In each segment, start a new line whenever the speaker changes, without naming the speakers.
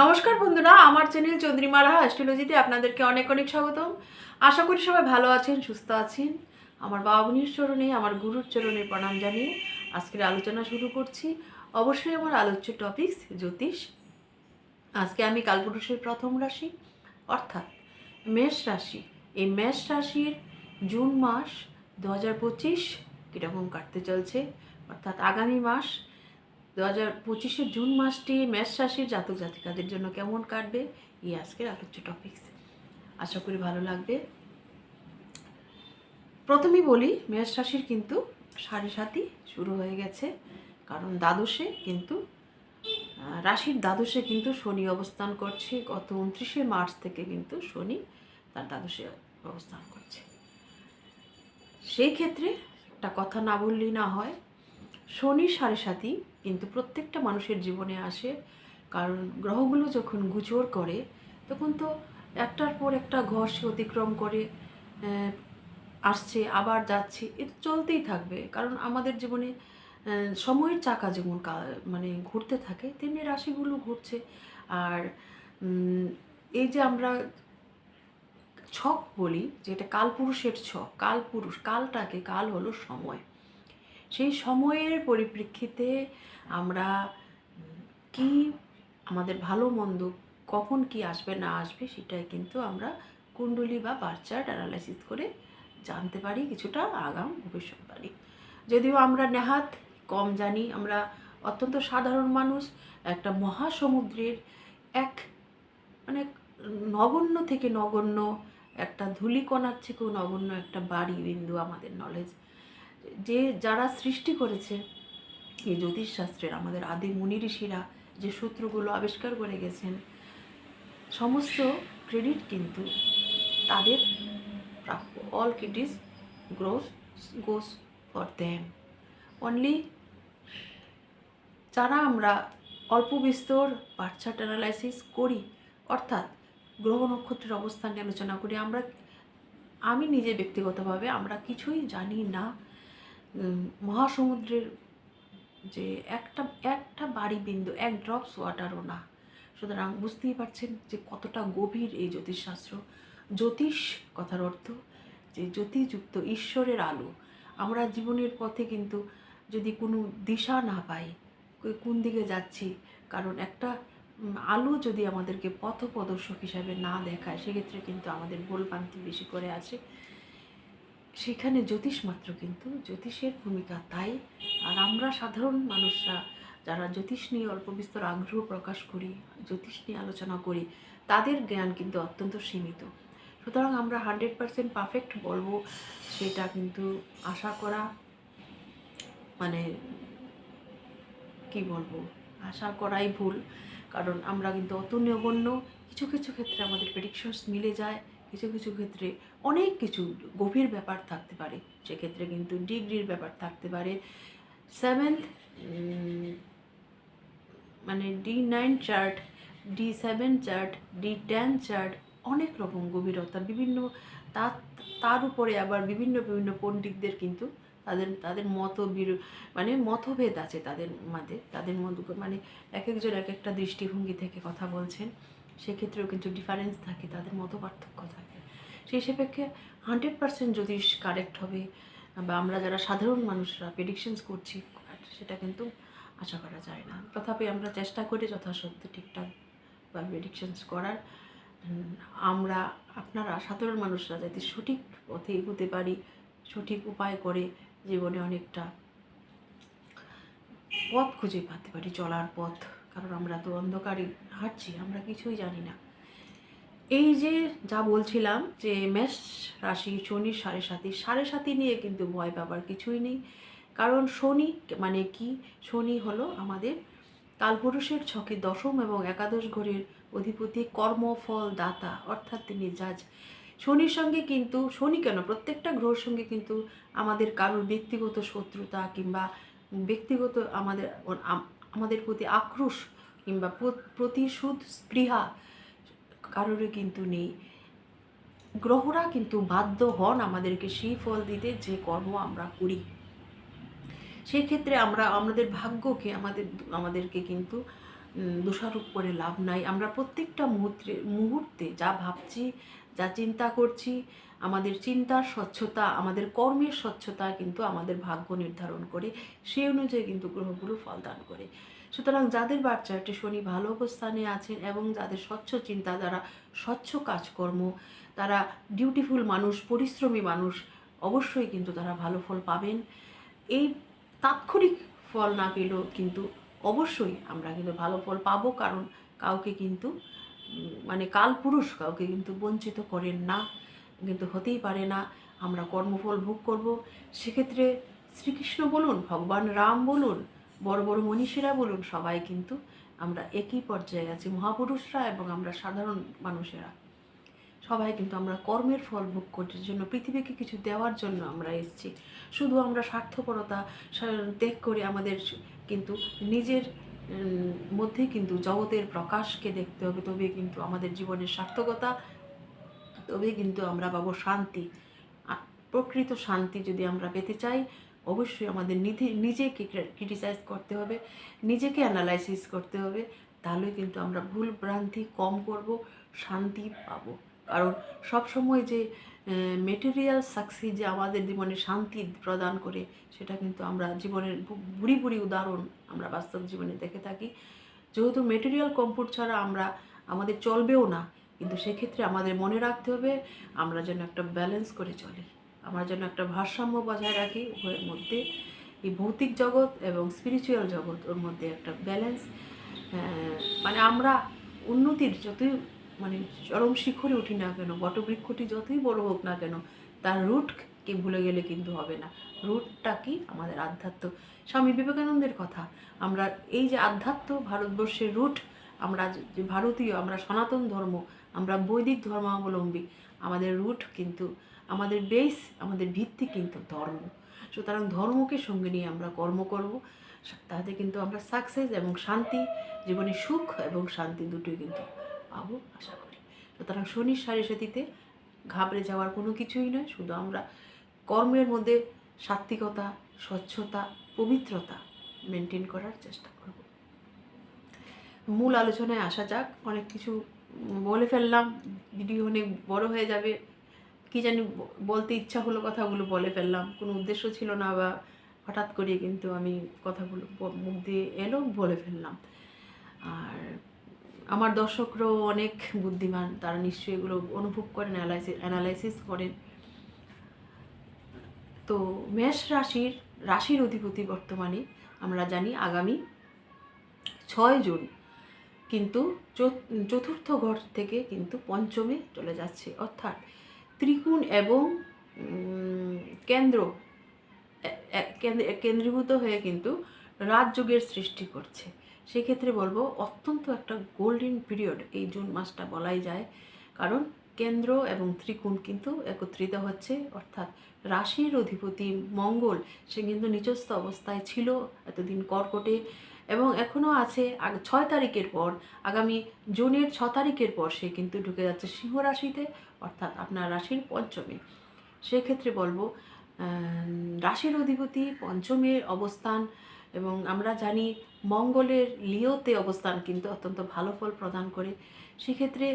নমস্কার বন্ধুরা, আমার চ্যানেল চন্দ্রিমারা অ্যাস্ট্রোলজিতে আপনাদেরকে অনেক অনেক স্বাগতম। আশা করি সবাই ভালো আছেন, সুস্থ আছেন। আমার বাবুনির চরণে, আমার গুরুর চরণে প্রণাম জানিয়ে আজকের আলোচনা শুরু করছি। অবশ্যই আমার আলোচ্য টপিকস জ্যোতিষ। আজকে আমি কালপুরুষের প্রথম রাশি, অর্থাৎ মেষ রাশি। এই মেষ রাশির জুন মাস দু হাজার পঁচিশ কীরকম কাটতে চলছে, অর্থাৎ আগামী মাস দু হাজার পঁচিশের জুন মাসটি মেষ রাশির জাতক জাতিকাদের জন্য কেমন কাটবে? এই আজকের আলোচ্য টপিকস আশা করি ভালো লাগবে। প্রথমেই বলি, মেষ রাশির কিন্তু সাড়ে সাতই শুরু হয়ে গেছে। কারণ দ্বাদশে কিন্তু রাশির দ্বাদশে কিন্তু শনি অবস্থান করছে। গত উনত্রিশে মার্চ থেকে কিন্তু শনি তার দ্বাদশে অবস্থান করছে। সেই ক্ষেত্রে একটা কথা না বললেই না হয়, শনি সাড়ে সাতই কিন্তু প্রত্যেকটা মানুষের জীবনে আসে। কারণ গ্রহগুলো যখন গুজোর করে, তখন তো একটার পর একটা ঘর সে অতিক্রম করে আসছে, আবার যাচ্ছে এটা চলতেই থাকবে। কারণ আমাদের জীবনে সময়ের চাকা যেমন মানে ঘুরতে থাকে, তেমনি রাশিগুলো ঘুরছে। আর এই যে আমরা ছক বলি, যেটা কালপুরুষের ছক, কালপুরুষ, কালটাকে কাল হলো সময়। সেই সময়ের পরিপ্রেক্ষিতে আমরা কি আমাদের ভালো মন্দ কখন কি আসবে না আসবে সেটাই কিন্তু আমরা কুণ্ডলী বা বার্চার্ট অ্যানালাইসিস করে জানতে পারি কিছুটা আগাম ভবিষ্যৎবাণী। যদিও আমরা নেহাত কম জানি, আমরা অত্যন্ত সাধারণ মানুষ, একটা মহাসমুদ্রের এক মানে নগণ্য থেকে নগণ্য, একটা ধূলিকণার থেকেও নগণ্য একটা বাড়ি বিন্দু আমাদের নলেজ যে যারা সৃষ্টি করেছে এই জ্যোতিষশাস্ত্রের, আমাদের আদি মুনি ঋষিরা যে সূত্রগুলো আবিষ্কার করে গেছেন, সমস্ত ক্রেডিট কিন্তু তাদের প্রাপ্য। All credit goes goes for them only যারা আমরা অল্প বিস্তর বাচ্চাট অ্যানালাইসিস করি, অর্থাৎ গ্রহ নক্ষত্রের অবস্থান নিয়ে আলোচনা করি, আমরা, আমি নিজে ব্যক্তিগতভাবে আমরা কিছুই জানি না মহাসমুদ্রের যে একটা একটা বাড়ি বিন্দু, এক ড্রপস ওয়াটারও না। সুতরাং বুঝতেই পারছেন যে কতটা গভীর এই জ্যোতিষশাস্ত্র। জ্যোতিষ, কথার অর্থ যে জ্যোতিযুক্ত ঈশ্বরের আলো। আমরা জীবনের পথে কিন্তু যদি কোনো দিশা না পাই কোন দিকে যাচ্ছি, কারণ একটা আলো যদি আমাদেরকে পথ প্রদর্শক হিসাবে না দেখায়, সেক্ষেত্রে কিন্তু আমাদের ভুলভ্রান্তি বেশি করে আছে। সেখানে জ্যোতিষ মাত্র কিন্তু, জ্যোতিষের ভূমিকা তাই। আর আমরা সাধারণ মানুষরা যারা জ্যোতিষ নিয়ে অল্প বিস্তর আগ্রহ প্রকাশ করি, জ্যোতিষ নিয়ে আলোচনা করি, তাদের জ্ঞান কিন্তু অত্যন্ত সীমিত। সুতরাং আমরা হান্ড্রেড পারসেন্ট পারফেক্ট বলব সেটা কিন্তু আশা করা মানে কি বলব, আশা করাই ভুল। কারণ আমরা কিন্তু অত নগণ্য কিছু কিছু ক্ষেত্রে আমাদের প্রেডিকশনস মিলে যায়। কিছু কিছু ক্ষেত্রে অনেক কিছু গভীর ব্যাপার থাকতে পারে। সেক্ষেত্রে কিন্তু ডিগ্রির ব্যাপার থাকতে পারে। সেভেন্থ মানে D nine chart, D seven chart, D ten chart অনেক রকম গভীরতা, বিভিন্ন তার তার উপরে আবার বিভিন্ন বিভিন্ন পণ্ডিতদের কিন্তু তাদের তাদের মত মানে মতভেদ আছে তাদের মাঝে তাদের মধ্যে মানে এক একজন এক একটা দৃষ্টিভঙ্গি থেকে কথা বলছেন। সেক্ষেত্রেও কিন্তু ডিফারেন্স থাকে, তাদের মতো পার্থক্য থাকে। সেই সাপেক্ষে হান্ড্রেড পার্সেন্ট যদি কারেক্ট হবে, বা আমরা যারা সাধারণ মানুষরা প্রেডিকশনস করছি, সেটা কিন্তু আশা করা যায় না। তথাপি আমরা চেষ্টা করি যথাসত্য ঠিকঠাক বা প্রেডিকশনস করার। আমরা, আপনারা সাধারণ মানুষরা যাতে সঠিক পথে এগোতে পারি, সঠিক উপায় করে জীবনে অনেকটা পথ খুঁজে পাতে পারি, চলার পথ। কারণ আমরা তো অন্ধকারে হাঁটছি, আমরা কিছুই জানি না। এই যে যা বলছিলাম যে মেষ রাশি শনির সাড়ে সাতি সাড়ে সাতি নিয়ে কিন্তু ভয় পাবার কিছুই নেই। কারণ শনি মানে কি? শনি হলো আমাদের কালপুরুষের ছকে দশম এবং একাদশ ঘরের অধিপতি কর্মফল দাতা, অর্থাৎ তিনি জাজ। শনির সঙ্গে কিন্তু, শনি কেন? প্রত্যেকটা গ্রহের সঙ্গে কিন্তু আমাদের কারোর ব্যক্তিগত শত্রুতা কিংবা ব্যক্তিগত আমাদের আম- আমাদের প্রতি আক্রোশ কিংবা প্রতিশোধ, স্পৃহা কারোরই কিন্তু নেই। গ্রহরা কিন্তু বাধ্য হন আমাদেরকে সেই ফল দিতে যে কর্ম আমরা করি। সেক্ষেত্রে আমরা, আমাদের ভাগ্যকে, আমাদের, আমাদেরকে কিন্তু দোষারোপ করে লাভ নাই। আমরা প্রত্যেকটা মুহূর্তে মুহূর্তে যা ভাবছি, যা চিন্তা করছি আমাদের চিন্তার স্বচ্ছতা, আমাদের কর্মের স্বচ্ছতা কিন্তু আমাদের ভাগ্য নির্ধারণ করে সেই অনুযায়ী কিন্তু গ্রহগুলো ফলদান করে। সুতরাং যাদের বাচ্চাটি শনি ভালো অবস্থানে আছেন এবং যাদের স্বচ্ছ চিন্তা, যারা স্বচ্ছ কাজকর্ম, তারা ডিউটিফুল মানুষ, পরিশ্রমী মানুষ, অবশ্যই কিন্তু তারা ভালো ফল পাবেন। এই তাৎক্ষণিক ফল না পেলেও কিন্তু অবশ্যই আমরা কিন্তু ভালো ফল পাবো, কারণ কাউকে কিন্তু মানে কালপুরুষ কাউকে কিন্তু বঞ্চিত করেন না। কিন্তু হতেই পারে না। আমরা কর্মফল ভোগ করব। সেক্ষেত্রে শ্রীকৃষ্ণ বলুন, ভগবান রাম বলুন, বড় বড় মনীষীরা বলুন, সবাই কিন্তু আমরা একই পর্যায়ে আছি, মহাপুরুষরা এবং আমরা সাধারণ মানুষেরা। সবাই কিন্তু আমরা কর্মের ফল ভোগ করার জন্য, পৃথিবীকে কিছু দেওয়ার জন্য আমরা এসেছি। শুধু আমরা স্বার্থপরতা ত্যাগ করে আমাদের কিন্তু নিজের মধ্যে কিন্তু জগতের প্রকাশকে দেখতে হবে তবে কিন্তু আমাদের জীবনের সার্থকতা তবে কিন্তু আমরা পাবো শান্তি। প্রকৃত শান্তি যদি আমরা পেতে চাই, অবশ্যই আমাদের নিজে নিজেকে ক্রিটিসাইজ করতে হবে, নিজেকে অ্যানালাইসিস করতে হবে, তাহলে কিন্তু আমরা ভুল ভ্রান্তি কম করব, শান্তি পাব। কারণ সবসময় যে মেটেরিয়াল সাকসি যে আমাদের জীবনে শান্তি প্রদান করে, সেটা কিন্তু আমরা জীবনের বুড়ি বুড়ি উদাহরণ আমরা বাস্তব জীবনে দেখে থাকি। যেহেতু মেটেরিয়াল কমফোর্ট ছাড়া আমরা, আমাদের চলবেও না কিন্তু সেক্ষেত্রে আমাদের মনে রাখতে হবে, আমরা যেন একটা ব্যালেন্স করে চলি। আমরা যেন একটা ভারসাম্য বজায় রাখি, উভয়ের মধ্যে। এই ভৌতিক জগৎ এবং স্পিরিচুয়াল জগৎ, ওর মধ্যে একটা ব্যালেন্স মানে আমরা উন্নতির যতই মানে চরম শিখরে উঠি না কেন, বটবৃক্ষটি যতই বড় হোক না কেন, তার রুটকে ভুলে গেলে কিন্তু হবে না। রুটটা কি? আমাদের আধ্যাত্ম। স্বামী বিবেকানন্দের কথা, আমরা এই যে আধ্যাত্ম ভারতবর্ষের রুট আমরা যে ভারতীয়, আমরা সনাতন ধর্ম আমরা বৈদিক ধর্মাবলম্বী, আমাদের রুট কিন্তু, আমাদের বেস আমাদের ভিত্তি কিন্তু ধর্ম। সুতরাং ধর্মকে সঙ্গে নিয়ে আমরা কর্ম করব। তাতে কিন্তু আমরা সাকসেস এবং শান্তি, জীবনে সুখ এবং শান্তি দুটোই কিন্তু পাবো আশা করি। সুতরাং শনির সাড়ে সাথীতে ঘাবড়ে যাওয়ার কোনো কিছুই নয়। শুধু আমরা কর্মের মধ্যে সাত্বিকতা স্বচ্ছতা, পবিত্রতা মেনটেন করার চেষ্টা করব। মূল আলোচনায় আসা যাক, অনেক কিছু বলে ফেললাম ভিডিও অনেক বড় হয়ে যাবে। কি জানি বলতে ইচ্ছা হলো কথাগুলো বলে ফেললাম। কোনো উদ্দেশ্য ছিল না বা হঠাৎ করে কিন্তু আমি কথাগুলো মুখ দিয়ে এলো, বলে ফেললাম। আর আমার দর্শকরাও অনেক বুদ্ধিমান, তারা নিশ্চয়ই এগুলো অনুভব করেন অ্যানালাইসিস অ্যানালাইসিস করেন। তো মেষ রাশির রাশির অধিপতি বর্তমানে আমরা জানি আগামী ছয় জুন। কিন্তু চতুর্থ ঘর থেকে কিন্তু পঞ্চমে চলে যাচ্ছে। অর্থাৎ ত্রিকোণ এবং কেন্দ্র কেন্দ্রীভূত হয়ে কিন্তু রাজযোগের সৃষ্টি করছে। সেক্ষেত্রে বলব অত্যন্ত একটা গোল্ডেন পিরিয়ড এই জুন মাসটা বলাই যায়। কারণ কেন্দ্র এবং ত্রিকোণ কিন্তু একত্রিত হচ্ছে। অর্থাৎ রাশির অধিপতি মঙ্গল, সে কিন্তু নিচস্থ অবস্থায় ছিল। এতদিন কর্কটে এবং এখনও আছে ছয় তারিখের পর, আগামী জুনের ছ তারিখের পর সে কিন্তু ঢুকে যাচ্ছে সিংহ রাশিতে, অর্থাৎ আপনার রাশির পঞ্চমে। সেক্ষেত্রে বলব রাশির অধিপতি পঞ্চমের অবস্থান এবং আমরা জানি মঙ্গলের লিওতে অবস্থান কিন্তু অত্যন্ত ভালো ফল প্রদান করে। সেক্ষেত্রে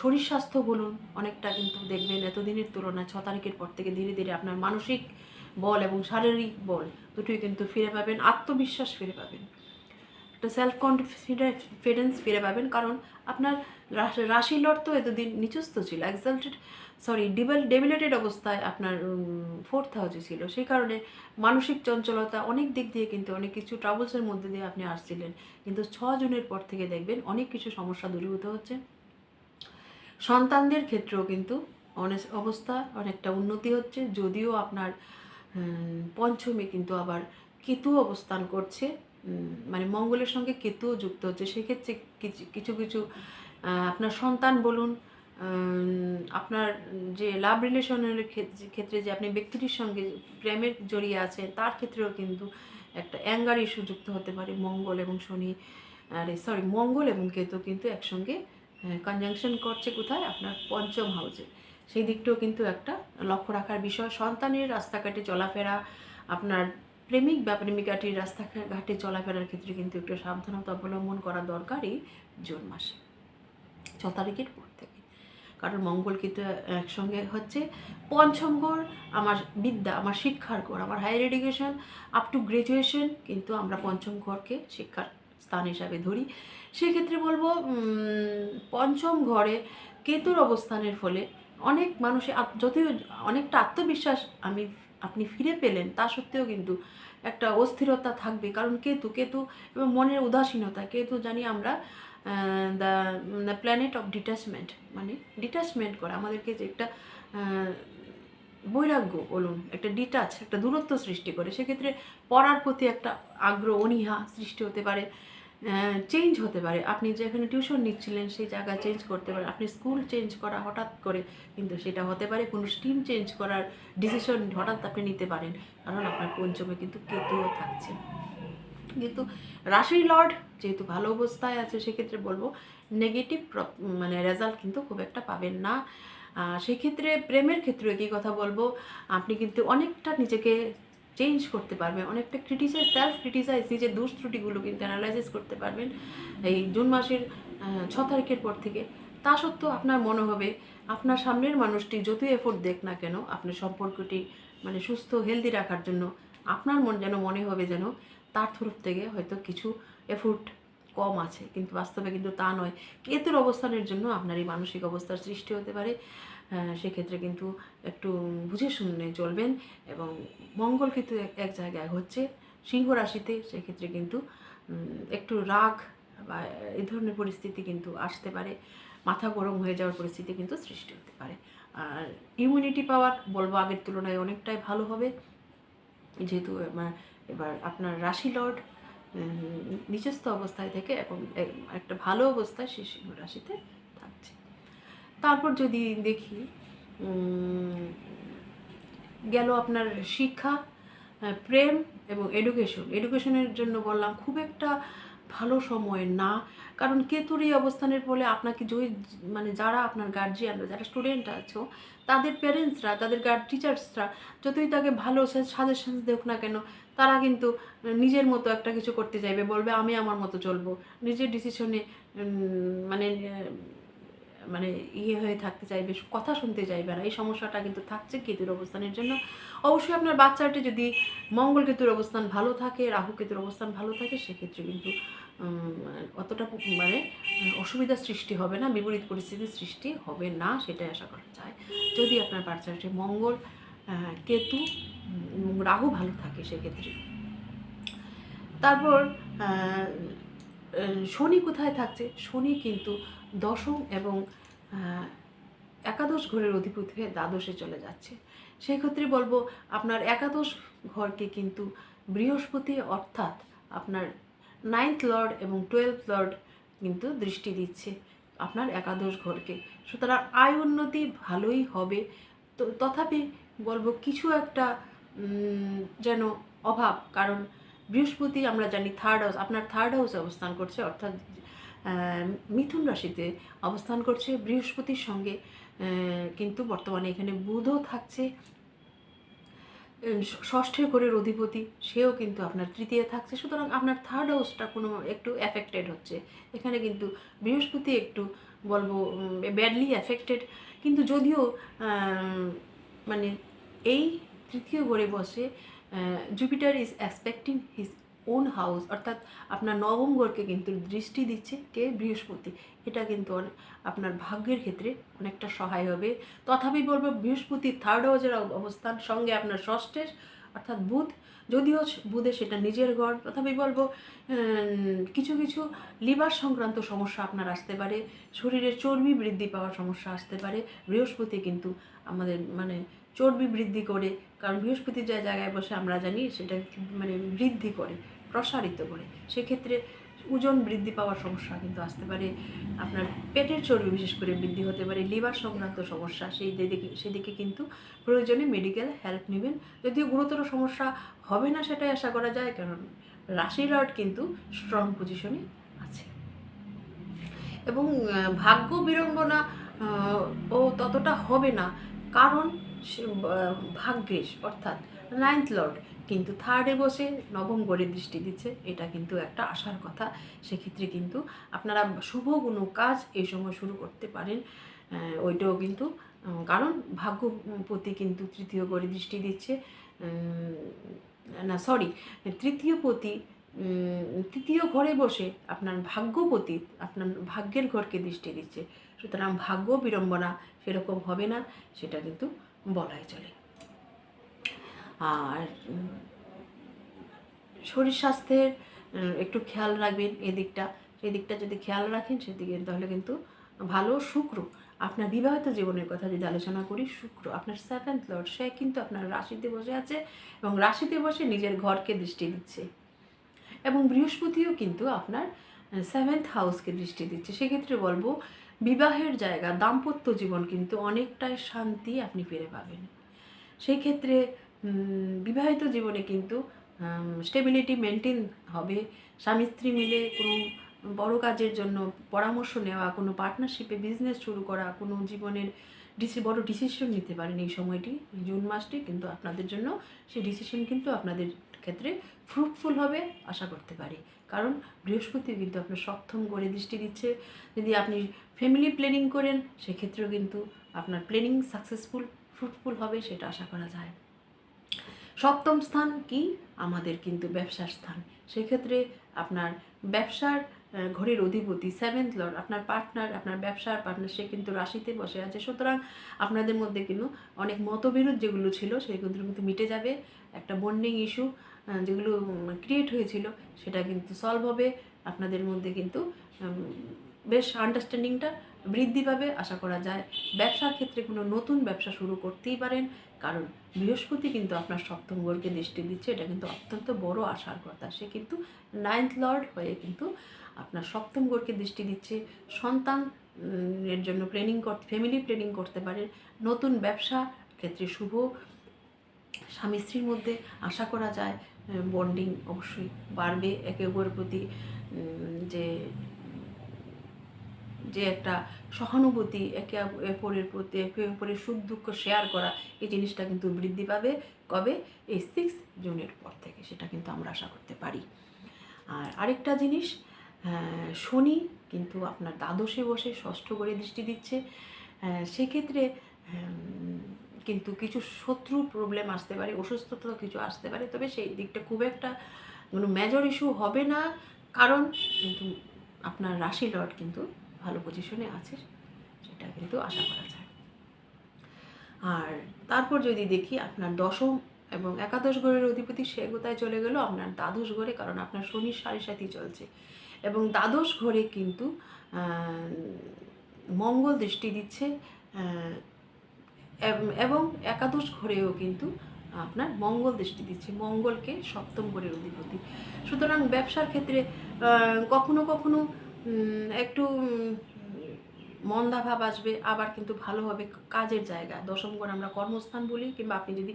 শরীর স্বাস্থ্য বলুন, অনেকটা কিন্তু দেখবেন এতদিনের তুলনায় ছ তারিখের পর থেকে ধীরে ধীরে আপনার মানসিক বল এবং শারীরিক বল, দুটোই কিন্তু ফিরে পাবেন, আত্মবিশ্বাস ফিরে পাবেন। একটা সেলফ কনফিডেন্স ফিরে পাবেন, কারণ আপনার রাশি- লট তো এতদিন নিচস্থ ছিল এক্সাল্টেড সরি ডিবেল ডেবিলেটেড অবস্থায় আপনার ফোর্থ হাউসে ছিল। সেই কারণে মানসিক চঞ্চলতা অনেক দিক দিয়ে কিন্তু অনেক কিছু ট্রাভেলসের মধ্যে দিয়ে আপনি আসছিলেন। কিন্তু ছ জুনের পর থেকে দেখবেন অনেক কিছু সমস্যা দূরীভূত হচ্ছে। সন্তানদের ক্ষেত্রেও কিন্তু অনেক অবস্থা অনেকটা উন্নতি হচ্ছে, যদিও আপনার পঞ্চমে কিন্তু আবার কেতু অবস্থান করছে। মানে মঙ্গলের সঙ্গে কেতুও যুক্ত হচ্ছে। সেক্ষেত্রে কিছু কিছু আপনার সন্তান বলুন আপনার যে লাভ রিলেশনের ক্ষেত্রে যে আপনি ব্যক্তিটির সঙ্গে প্রেমের জড়িয়ে আছেন, তার ক্ষেত্রেও কিন্তু একটা অ্যাঙ্গার ইস্যু যুক্ত হতে পারে। মঙ্গল এবং শনি, আরে সরি মঙ্গল এবং কেতু কিন্তু একসঙ্গে কনজাংশন করছে কোথায়? আপনার পঞ্চম হাউসে সেই দিকটাও কিন্তু একটা লক্ষ্য রাখার বিষয়। সন্তানের রাস্তাঘাটে চলাফেরা, আপনার প্রেমিক বা প্রেমিকাটির রাস্তাঘাটে চলাফেরার ক্ষেত্রে কিন্তু একটু সাবধানতা অবলম্বন করা দরকারই জুন মাসে। ছ তারিখের পর থেকে। কারণ মঙ্গল কিন্তু একসঙ্গে হচ্ছে। পঞ্চম ঘর, আমার বিদ্যা, আমার শিক্ষার ঘর, আমার higher education up to graduation কিন্তু আমরা পঞ্চম ঘরকে শিক্ষার স্থান হিসাবে ধরি। সেক্ষেত্রে বলব পঞ্চম ঘরে কেতুর অবস্থানের ফলে অনেক মানুষের যদিও অনেকটা আত্মবিশ্বাস আমি, আপনি ফিরে পেলেন, তা সত্ত্বেও কিন্তু একটা অস্থিরতা থাকবে। কারণ কেতু কেতু এবং মনের উদাসীনতা, কেতু জানি আমরা দ্য প্ল্যানেট অফ ডিটাচমেন্ট মানে ডিটাচমেন্ট করা, আমাদেরকে যে একটা বৈরাগ্য বলুন, একটা ডিটাচ একটা দূরত্ব সৃষ্টি করে। সেক্ষেত্রে পড়ার প্রতি একটা আগ্রহ, অনীহা সৃষ্টি হতে পারে। চেঞ্জ হতে পারে। আপনি যেখানে টিউশন নিচ্ছিলেন, সেই জায়গা চেঞ্জ করতে পারেন। আপনি স্কুল চেঞ্জ করা হঠাৎ করে, কিন্তু সেটা হতে পারে কোনো স্টিম চেঞ্জ করার ডিসিশন হঠাৎ আপনি নিতে পারেন। কারণ আপনার পঞ্চমে কিন্তু কেতুও থাকছে। কিন্তু রাশি লর্ড যেহেতু ভালো অবস্থায় আছে, সেক্ষেত্রে বলব নেগেটিভ মানে রেজাল্ট কিন্তু খুব একটা পাবেন না। সেক্ষেত্রে প্রেমের ক্ষেত্রে একই কথা বলব। আপনি কিন্তু অনেকটা নিজেকে চেঞ্জ করতে পারবে, অনেকটা ক্রিটিসাইজ সেলফ ক্রিটিসাইজ নিজের দোষ ত্রুটিগুলো কিন্তু অ্যানালাইসিস করতে পারবেন এই জুন মাসের ছ তারিখের পর থেকে। তা সত্ত্বেও আপনার মনে হবে, আপনার সামনের মানুষটি যতই এফোর্ট দেখ না কেন, আপনার সম্পর্কটি মানে সুস্থ হেলদি রাখার জন্য আপনার মন যেন, মনে হবে যেন তার তরফ থেকে হয়তো কিছু এফোর্ট কম আছে। কিন্তু বাস্তবে কিন্তু তা নয়। কেতুর অবস্থানের জন্য আপনার এই মানসিক অবস্থার সৃষ্টি হতে পারে। সেক্ষেত্রে কিন্তু একটু বুঝে শুনে চলবেন এবং মঙ্গল কিন্তু এক- জায়গায় হচ্ছে সিংহ রাশিতে সেক্ষেত্রে কিন্তু একটু রাগ বা এই ধরনের পরিস্থিতি কিন্তু আসতে পারে, মাথা গরম হয়ে যাওয়ার পরিস্থিতি কিন্তু সৃষ্টি হতে পারে। আর ইমিউনিটি পাওয়ার বলব আগের তুলনায় অনেকটাই ভালো হবে, যেহেতু এবার আপনার রাশি লর্ড নিচস্থ অবস্থায় থেকে এখন একটা ভালো অবস্থায় সে সিংহ রাশিতে তারপর যদি দেখি গেল আপনার শিক্ষা প্রেম এবং এডুকেশন এডুকেশনের জন্য বললাম, খুব একটা ভালো সময় না। কারণ কেতুর এই অবস্থানের ফলে আপনাকে যদি মানে যারা আপনার গার্জিয়ানরা যারা স্টুডেন্ট আছো, তাদের প্যারেন্টসরা তাদের গার্ড টিচার্সরা যতই তাকে ভালো সাজেশন দেখ না কেন, তারা কিন্তু নিজের মতো একটা কিছু করতে চাইবে, বলবে, আমি আমার মতো চলবো। নিজের ডিসিশনে মানে মানে ইয়ে হয়ে থাকতে চাইবে কথা শুনতে চাইবে না। এই সমস্যাটা কিন্তু থাকছে কেতুর অবস্থানের জন্য? অবশ্যই আপনার বাচ্চাটি যদি মঙ্গল কেতুর অবস্থান ভালো থাকে রাহু কেতুর অবস্থান ভালো থাকে, সেক্ষেত্রে কিন্তু অতটা মানে অসুবিধার সৃষ্টি হবে না, বিপরীত পরিস্থিতির সৃষ্টি হবে না, সেটাই আশা করা যায়। যদি আপনার বাচ্চাটি মঙ্গল কেতু রাহু ভালো থাকে, সেক্ষেত্রে। তারপর শনি কোথায় থাকছে? শনি কিন্তু দশম এবং একাদশ ঘরের অধিপতি হয়ে দ্বাদশে চলে যাচ্ছে। সেই ক্ষেত্রে বলব, আপনার একাদশ ঘরকে কিন্তু বৃহস্পতি অর্থাৎ আপনার নাইন্থ লর্ড এবং টুয়েলভ লর্ড কিন্তু দৃষ্টি দিচ্ছে আপনার একাদশ ঘরকে। সুতরাং আয় উন্নতি ভালোই হবে। তো তথাপি বলব, কিছু একটা যেন অভাব, কারণ বৃহস্পতি আমরা জানি থার্ড হাউস আপনার থার্ড হাউসে অবস্থান করছে, অর্থাৎ মিথুন রাশিতে অবস্থান করছে বৃহস্পতির সঙ্গে। কিন্তু বর্তমানে এখানে বুধও থাকছে। উম, ষ- ষষ্ঠের ঘরের অধিপতি সেও কিন্তু আপনার তৃতীয় থাকছে। সুতরাং আপনার থার্ড হাউসটা কোনো একটু অ্যাফেক্টেড হচ্ছে। এখানে কিন্তু বৃহস্পতি একটু বলব ব্যাডলি অ্যাফেক্টেড কিন্তু যদিও মানে এই তৃতীয় ঘরে বসে Jupiter is expecting his own house অর্থাৎ আপনার নবম ঘরকে কিন্তু দৃষ্টি দিচ্ছে কে? বৃহস্পতি। এটা কিন্তু আপনার ভাগ্যের ক্ষেত্রে অনেকটা সহায় হবে। তথাপি বলব বৃহস্পতি থার্ড হাউসের অবস্থান, সঙ্গে আপনার ষষ্ঠের, অর্থাৎ বুধ। যদিও বুধে সেটা নিজের ঘর। তথাপি বলব কিছু কিছু লিভার সংক্রান্ত সমস্যা আপনার আসতে পারে। শরীরের চর্বি বৃদ্ধি পাওয়ার সমস্যা আসতে পারে। বৃহস্পতি কিন্তু আমাদের মানে চর্বি বৃদ্ধি করে। কারণ বৃহস্পতি যে জায়গায় বসে আমরা জানি সেটা মানে বৃদ্ধি করে। প্রসারিত করে। সেক্ষেত্রে ওজন বৃদ্ধি পাওয়ার সমস্যা কিন্তু আসতে পারে। আপনার পেটের চর্বি বিশেষ করে বৃদ্ধি হতে পারে লিভার সংক্রান্ত সমস্যা সেই দিকে সেদিকে কিন্তু প্রয়োজনে মেডিকেল হেল্প নেবেন। যদিও গুরুতর সমস্যা হবে না সেটাই আশা করা যায় কারণ রাশি লর্ড কিন্তু স্ট্রং পজিশনে আছে। এবং ভাগ্য বিড়ম্বনা ও ততটা হবে না। কারণ সে, ভাগ্যেশ অর্থাৎ নাইন্থ লর্ড কিন্তু থার্ডে বসে নবম গড়ে দৃষ্টি দিচ্ছে, এটা কিন্তু একটা আশার কথা। সেক্ষেত্রে কিন্তু আপনারা শুভ কোনো কাজ এই সময় শুরু করতে পারেন। ওইটাও কিন্তু কারণ ভাগ্যপতি কিন্তু তৃতীয় গড়ে দৃষ্টি দিচ্ছে। না সরি তৃতীয় পতি তৃতীয় ঘরে বসে আপনার ভাগ্যপতি আপনার ভাগ্যের ঘরকে দৃষ্টি দিচ্ছে। সুতরাং ভাগ্য বিড়ম্বনা সেরকম হবে না, সেটা কিন্তু বলাই চলে। আর শরীর স্বাস্থ্যের একটু খেয়াল রাখবেন এদিকটা সেই দিকটা যদি খেয়াল রাখেন সেদিকে তাহলে কিন্তু ভালো। শুক্র, আপনার বিবাহিত জীবনের কথা যদি আলোচনা করি, শুক্র, আপনার সেভেন্থ লর্ড সে কিন্তু আপনার রাশিতে বসে আছে এবং রাশিতে বসে নিজের ঘরকে দৃষ্টি দিচ্ছে। এবং বৃহস্পতিও কিন্তু আপনার সেভেন্থ হাউসকে দৃষ্টি দিচ্ছে। সেক্ষেত্রে বলব, বিবাহের জায়গা, দাম্পত্য জীবন কিন্তু অনেকটাই শান্তি আপনি ফিরে পাবেন। সেই ক্ষেত্রে বিবাহিত জীবনে কিন্তু স্টেবিলিটি মেনটেন হবে। স্বামী স্ত্রী মিলে কোনো বড় কাজের জন্য পরামর্শ নেওয়া, কোনো পার্টনারশিপে বিজনেস শুরু করা, কোনো জীবনের ডিসি, বড় ডিসিশন নিতে পারেন এই সময়টি জুন মাসটি কিন্তু আপনাদের জন্য, সেই ডিসিশন কিন্তু আপনাদের ক্ষেত্রে ফ্রুটফুল হবে আশা করতে পারি। কারণ বৃহস্পতি কিন্তু আপনার সপ্তম করে দৃষ্টি দিচ্ছে। যদি আপনি ফ্যামিলি প্ল্যানিং করেন, সেক্ষেত্রেও কিন্তু আপনার প্ল্যানিং সাকসেসফুল ফ্রুটফুল হবে, সেটা আশা করা যায়। সপ্তম স্থান কি? আমাদের কিন্তু ব্যবসার স্থান। সেক্ষেত্রে আপনার ব্যবসার ঘরের অধিপতি সেভেন্থ লর্ড আপনার পার্টনার আপনার ব্যবসার পার্টনার সে কিন্তু রাশিতে বসে আছে। সুতরাং আপনাদের মধ্যে কিন্তু অনেক মতবিরোধ যেগুলো ছিল, সেগুলো কিন্তু মিটে যাবে। একটা বন্ডিং ইস্যু যেগুলো ক্রিয়েট হয়েছিল, সেটা কিন্তু সলভ হবে। আপনাদের মধ্যে কিন্তু বেশ আন্ডারস্ট্যান্ডিংটা বৃদ্ধি পাবে। আশা করা যায় ব্যবসার ক্ষেত্রে কোনো নতুন ব্যবসা শুরু করতেই পারেন। কারণ বৃহস্পতি কিন্তু আপনার সপ্তম গড়কে দৃষ্টি দিচ্ছে, এটা কিন্তু অত্যন্ত বড় আশার কথা। সে কিন্তু নাইন্থ লর্ড হয়ে কিন্তু আপনার সপ্তম গড়কে দৃষ্টি দিচ্ছে। সন্তান এর জন্য প্ল্যানিং করতে ফ্যামিলি প্ল্যানিং করতে পারেন নতুন ব্যবসা, ক্ষেত্রে শুভ। স্বামী স্ত্রীর মধ্যে আশা করা যায় বন্ডিং অবশ্যই বাড়বে। একে অপরের প্রতি যে যে একটা সহানুভূতি একে অপরের প্রতি একে অপরের সুখ দুঃখ শেয়ার করা, এই জিনিসটা কিন্তু বৃদ্ধি পাবে কবে? এই সিক্স জুনের পর থেকে, সেটা কিন্তু আমরা আশা করতে পারি। আর আরেকটা জিনিস শনি কিন্তু আপনার দ্বাদশে বসে ষষ্ঠ করে দৃষ্টি দিচ্ছে। সেক্ষেত্রে কিন্তু কিছু শত্রু প্রবলেম আসতে পারে অসুস্থতা কিছু আসতে পারে। তবে সেই দিকটা খুব একটা কোনো মেজর ইস্যু হবে না, কারণ কিন্তু আপনার রাশি লর্ড কিন্তু ভালো পজিশনে আছে সেটা কিন্তু আশা করা যায়। আর তারপর যদি দেখি আপনার দশম এবং একাদশ ঘরের অধিপতি সে কোথায় চলে গেল? আপনার দ্বাদশ ঘরে, কারণ আপনার শনির সাড়ে সাথী চলছে। এবং দ্বাদশ ঘরে কিন্তু মঙ্গল দৃষ্টি দিচ্ছে এবং একাদশ ঘরেও কিন্তু আপনার মঙ্গল দৃষ্টি দিচ্ছে। মঙ্গলকে সপ্তম ঘরের অধিপতি। সুতরাং ব্যবসার ক্ষেত্রে কখনো কখনো একটু মন্দা ভাব আসবে, আবার কিন্তু ভালো হবে কাজের জায়গা। দশম ঘর আমরা কর্মস্থান বলি, কিংবা আপনি যদি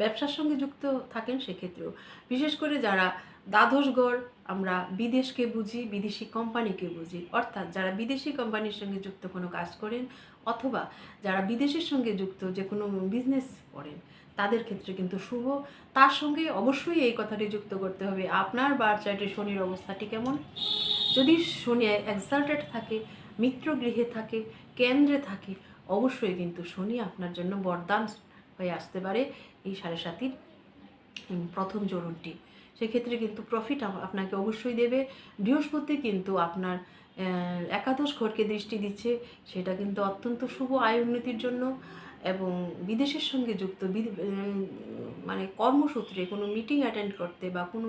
ব্যবসার সঙ্গে যুক্ত থাকেন, সেক্ষেত্রেও। বিশেষ করে যারা দ্বাদশ গড় আমরা বিদেশকে বুঝি, বিদেশি কোম্পানিকে বুঝি। অর্থাৎ যারা বিদেশি কোম্পানির সঙ্গে যুক্ত কোনো কাজ করেন, অথবা যারা বিদেশের সঙ্গে যুক্ত যে কোনো বিজনেস করেন তাদের ক্ষেত্রে কিন্তু শুভ। তার সঙ্গে অবশ্যই এই কথাটি যুক্ত করতে হবে, আপনার বার চার্টে শনির অবস্থাটি কেমন? যদি শনি এক্সাল্টেড থাকে, মিত্র গৃহে থাকে, কেন্দ্রে থাকে, অবশ্যই কিন্তু শনি আপনার জন্য বরদান হয়ে আসতে পারে এই সাড়ে সাতির প্রথম চরণটি। সেক্ষেত্রে কিন্তু প্রফিট আপনাকে অবশ্যই দেবে। বৃহস্পতি কিন্তু আপনার একাদশ ঘরকে দৃষ্টি দিচ্ছে। সেটা কিন্তু অত্যন্ত শুভ আয় উন্নতির জন্য। এবং বিদেশের সঙ্গে যুক্ত মানে কর্মসূত্রে কোনো মিটিং অ্যাটেন্ড করতে বা কোনো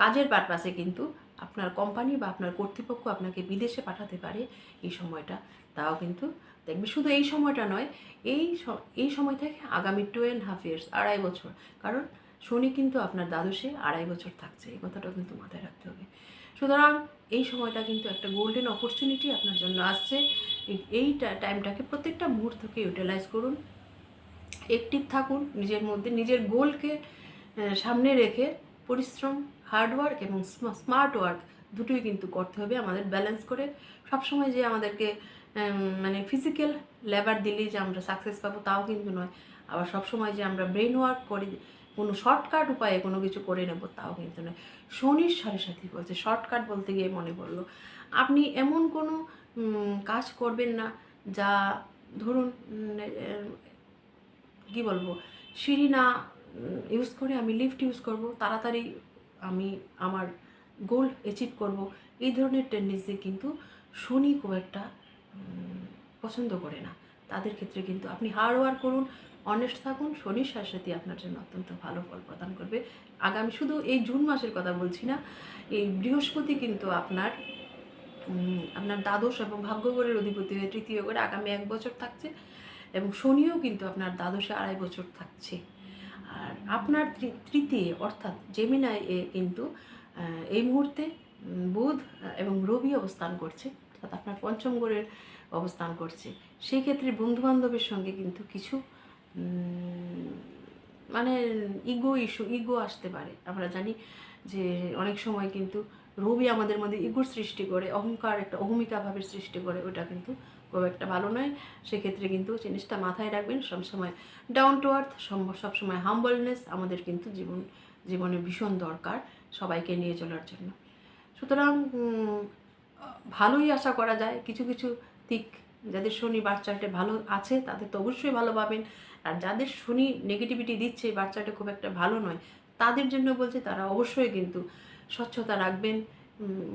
কাজের পারপাসে কিন্তু আপনার কোম্পানি বা আপনার কর্তৃপক্ষ আপনাকে বিদেশে পাঠাতে পারে এই সময়টা, তাও কিন্তু দেখবে শুধু এই সময়টা নয়, এই এই সময় থেকে আগামী টু অ্যান্ড হাফ ইয়ার্স আড়াই বছর, কারণ শনি কিন্তু আপনার দ্বাদশে আড়াই বছর থাকছে, এই কথাটাও কিন্তু মাথায় রাখতে হবে। সুতরাং এই সময়টা কিন্তু একটা গোল্ডেন অপরচুনিটি আপনার জন্য আসছে। এই- টাইমটাকে প্রত্যেকটা মুহূর্তকে ইউটিলাইজ করুন অ্যাক্টিভ থাকুন, নিজের মধ্যে, নিজের গোলকে সামনে রেখে পরিশ্রম হার্ডওয়ার্ক এবং স্মার্ট ওয়ার্ক দুটোই কিন্তু করতে হবে আমাদের ব্যালেন্স করে। সবসময় যে আমাদেরকে মানে ফিজিক্যাল লেবার দিলেই যে আমরা সাকসেস পাবো তাও কিন্তু নয়। আবার সবসময় যে আমরা ব্রেন ওয়ার্ক করে কোনো শর্টকাট উপায়ে কোনো কিছু করে নেব, তাও কিন্তু নয়। শনির সাথে সাথে বলছে শর্টকাট বলতে গিয়ে মনে পড়ল, আপনি এমন কোনো কাজ করবেন না যা ধরুন কি বলব, সিঁড়ি না ইউজ করে আমি লিফট ইউজ করব, তাড়াতাড়ি আমি আমার গোল অ্যাচিভ করব, এই ধরনের টেন্ডেন্সি কিন্তু শনি খুব একটা পছন্দ করে না। তাদের ক্ষেত্রে কিন্তু আপনি হার্ড ওয়ার্ক করুন অনেস্ট থাকুন, শনির সাথে আপনার জন্য অত্যন্ত ভালো ফল প্রদান করবে। আগামী শুধু এই জুন মাসের কথা বলছি না, এই বৃহস্পতি কিন্তু আপনার আপনার দ্বাদশ এবং ভাগ্যগড়ের অধিপতি হয়ে তৃতীয় করে আগামী এক বছর থাকছে এবং শনিও কিন্তু আপনার দ্বাদশে আড়াই বছর থাকছে। আর আপনার তৃতীয় অর্থাৎ জেমিনায় এ কিন্তু এই মুহূর্তে বুধ এবং রবি অবস্থান করছে, অর্থাৎ আপনার পঞ্চম গড়ের অবস্থান করছে। সেই ক্ষেত্রে বন্ধুবান্ধবের সঙ্গে কিন্তু কিছু মানে ইগো ইস্যু ইগো আসতে পারে। আমরা জানি যে অনেক সময় কিন্তু রবি আমাদের মধ্যে ইগোর সৃষ্টি করে, অহংকার একটা অহমিকা ভাবের সৃষ্টি করে, ওটা কিন্তু খুব একটা ভালো নয়। সেক্ষেত্রে কিন্তু জিনিসটা মাথায় রাখবেন, সবসময় ডাউন টু আর্থ সবসময় হাম্বলনেস আমাদের কিন্তু জীবন, জীবনে ভীষণ দরকার সবাইকে নিয়ে চলার জন্য। সুতরাং ভালোই আশা করা যায়। কিছু কিছু দিক যাদের শনি বাচ্চাটে ভালো আছে, তাদের তো অবশ্যই ভালো পাবেন। আর যাদের শনি নেগেটিভিটি দিচ্ছে বাচ্চাটা খুব একটা ভালো নয়, তাদের জন্য বলছে তারা অবশ্যই কিন্তু স্বচ্ছতা রাখবেন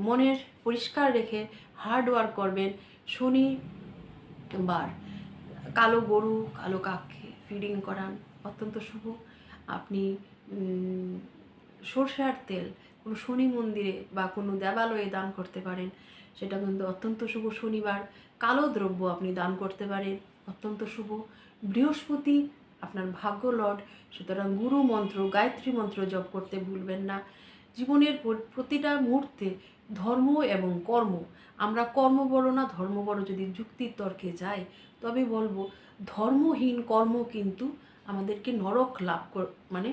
মনের পরিষ্কার রেখে হার্ড ওয়ার্ক করবেন শনি বার কালো গরু, কালো কাককে ফিডিং করান, অত্যন্ত শুভ। আপনি সরষের তেল কোনো শনি মন্দিরে বা কোনো দেবালয়ে দান করতে পারেন, সেটা কিন্তু অত্যন্ত শুভ শনিবার। কালো দ্রব্য আপনি দান করতে পারেন, অত্যন্ত শুভ। বৃহস্পতি, আপনার ভাগ্য লর্ড, সুতরাং গুরু মন্ত্র, গায়ত্রী মন্ত্র জপ করতে ভুলবেন না। জীবনের প্রতিটা মুহূর্তে ধর্ম এবং কর্ম, আমরা কর্ম বড় না, ধর্ম বড় যদি যুক্তির তর্কে যাই তবে বলব, ধর্মহীন কর্ম কিন্তু আমাদেরকে নরক লাভ মানে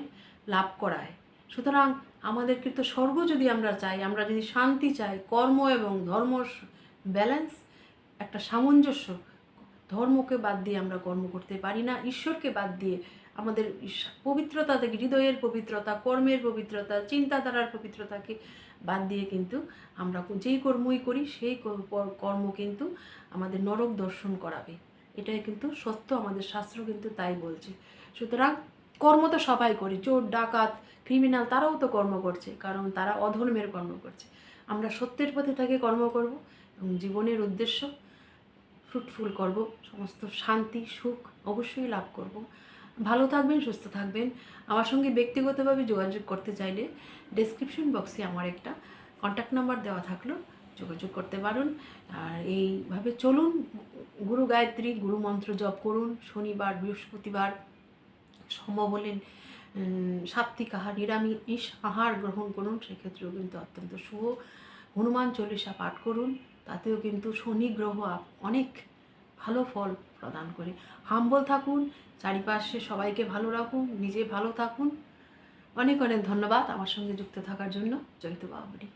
লাভ করায়। সুতরাং আমাদেরকে তো স্বর্গ যদি আমরা চাই, আমরা যদি শান্তি চাই, কর্ম এবং ধর্ম ব্যালেন্স একটা সামঞ্জস্য ধর্মকে বাদ দিয়ে আমরা কর্ম করতে পারি না, ঈশ্বরকে বাদ দিয়ে আমাদের পবিত্রতা থেকে, হৃদয়ের পবিত্রতা, কর্মের পবিত্রতা, চিন্তাধারার পবিত্রতাকে বাদ দিয়ে কিন্তু আমরা যেই কর্মই করি, সেই কর- কর্ম কিন্তু আমাদের নরক দর্শন করাবে। এটাই কিন্তু সত্য, আমাদের শাস্ত্র কিন্তু তাই বলছে। সুতরাং কর্ম তো সবাই করি, চোর, ডাকাত ক্রিমিনাল তারাও তো কর্ম করছে, কারণ তারা অধর্মের কর্ম করছে। আমরা সত্যের পথে থেকে কর্ম করব এবং জীবনের উদ্দেশ্য ফ্রুটফুল করব সমস্ত শান্তি সুখ অবশ্যই লাভ করব। ভালো থাকবেন সুস্থ থাকবেন। আমার সঙ্গে ব্যক্তিগতভাবে যোগাযোগ করতে চাইলে ডেসক্রিপশন বক্সে আমার একটা কন্ট্যাক্ট নাম্বার দেওয়া থাকল যোগাযোগ করতে পারুন। আর এইভাবে চলুন গুরু গায়ত্রী গুরু মন্ত্র জপ করুন শনিবার বৃহস্পতিবার সম্ভব হলেন উম, সাত্বিক আহার নিরামিষ আহার গ্রহণ করুন সেক্ষেত্রেও কিন্তু অত্যন্ত শুভ। হনুমান চল্লিশা পাঠ করুন। তাতেও কিন্তু শনি গ্রহ অনেক ভালো ফল প্রদান করে। হাম্বল থাকুন, চারিপাশে সবাইকে ভালো রাখুন, নিজে ভালো থাকুন। অনেক অনেক ধন্যবাদ আমার সঙ্গে যুক্ত থাকার জন্য। জয়িত বাবুরি